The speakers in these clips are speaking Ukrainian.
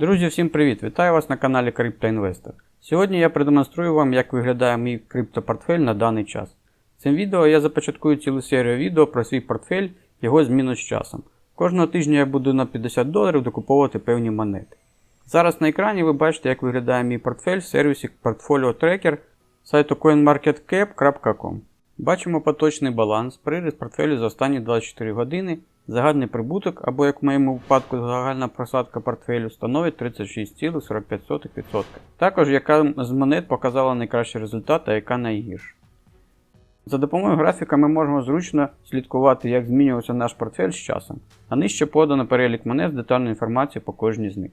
Друзі, всім привіт! Вітаю вас на каналі CryptoInvestor. Сьогодні я продемонструю вам, як виглядає мій криптопортфель на даний час. Цим відео я започаткую цілу серію відео про свій портфель, його зміну з часом. Кожного тижня я буду на 50 доларів докуповувати певні монети. Зараз на екрані ви бачите, як виглядає мій портфель в сервісі Portfolio Tracker сайту coinmarketcap.com. Бачимо поточний баланс, приріст портфелю за останні 24 години, загальний прибуток, або як в моєму випадку загальна просадка портфелю становить 36,45%. Також яка з монет показала найкращий результат, а яка найгірша. За допомогою графіка ми можемо зручно слідкувати, як змінювався наш портфель з часом, а нижче подано перелік монет з детальною інформацією по кожній з них.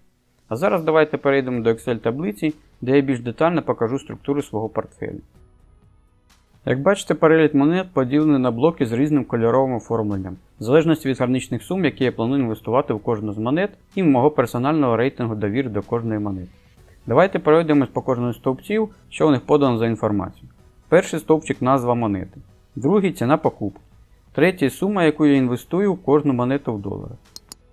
А зараз давайте перейдемо до Excel таблиці, де я більш детально покажу структуру свого портфелю. Як бачите, перелік монет поділений на блоки з різним кольоровим оформленням, в залежності від граничних сум, які я планую інвестувати в кожну з монет, і мого персонального рейтингу довіри до кожної монети. Давайте пройдемось по кожному з стовпців, що у них подано за інформацію. Перший стовпчик назва монети, другий ціна покупки, третій сума, яку я інвестую в кожну монету в доларах.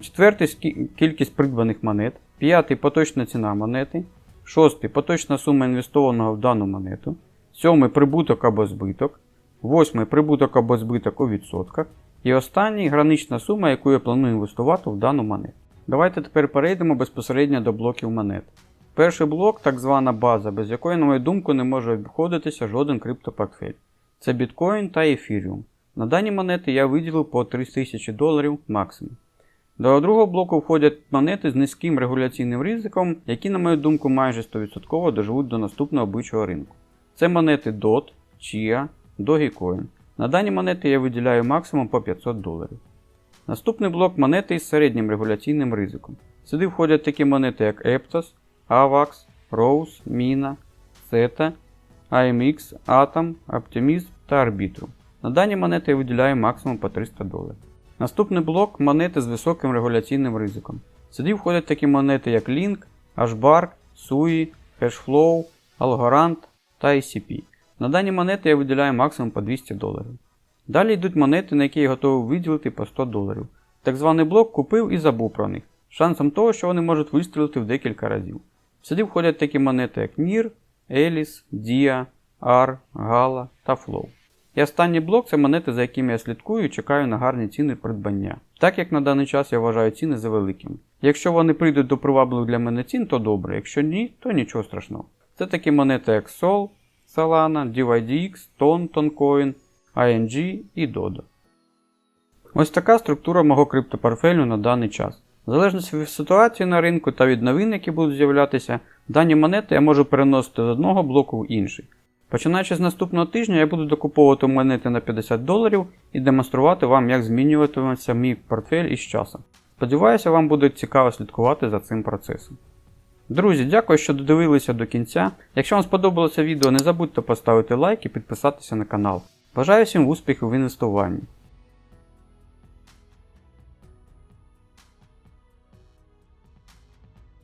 Четвертий кількість придбаних монет, п'ятий поточна ціна монети, шостий поточна сума інвестованого в дану монету, сьомий прибуток або збиток, восьмий прибуток або збиток у відсотках, і останній гранична сума, яку я планую інвестувати в дану монету. Давайте тепер перейдемо безпосередньо до блоків монет. Перший блок так звана база, без якої, на мою думку, не може обходитися жоден криптопортфель. Це біткоін та ефіріум. На дані монети я виділив по 3000 доларів максимум. До другого блоку входять монети з низьким регуляційним ризиком, які, на мою думку, майже 100% доживуть до наступного бичого ринку. Це монети DOT, Chia, Dogecoin. На дані монети я виділяю максимум по 500 доларів. Наступний блок монети із середнім регуляційним ризиком. Сюди входять такі монети, як Aptos, AVAX, Rose, Mina, SETA, AMX, Atom, Optimism та Arbitrum. На дані монети я виділяю максимум по 300 доларів. Наступний блок монети з високим регуляційним ризиком. Сюди входять такі монети, як Link, HBARK, SUI, Cashflow, Algorand та ICP. На дані монети я виділяю максимум по 200 доларів. Далі йдуть монети, на які я готовий виділити по 100 доларів. Так званий блок купив і забув про них, шансом того, що вони можуть вистрілити в декілька разів. Сюди входять такі монети, як NIR, Elis, Dia, AR, Gala та Flow. І останній блок це монети, за якими я слідкую і чекаю на гарні ціни придбання. Так як на даний час я вважаю ціни за великими. Якщо вони прийдуть до привабливих для мене цін, то добре, якщо ні, то нічого страшного. Це такі монети, як Sol, Solana, DYDX, TON, Toncoin, ING і Dodo. Ось така структура мого криптопортфелю на даний час. В залежності від ситуації на ринку та від новин, які будуть з'являтися, дані монети я можу переносити з одного блоку в інший. Починаючи з наступного тижня, я буду докуповувати монети на 50 доларів і демонструвати вам, як змінюватиметься мій портфель із часом. Сподіваюся, вам буде цікаво слідкувати за цим процесом. Друзі, дякую, що додивилися до кінця. Якщо вам сподобалося відео, не забудьте поставити лайк і підписатися на канал. Бажаю всім успіхів в інвестуванні.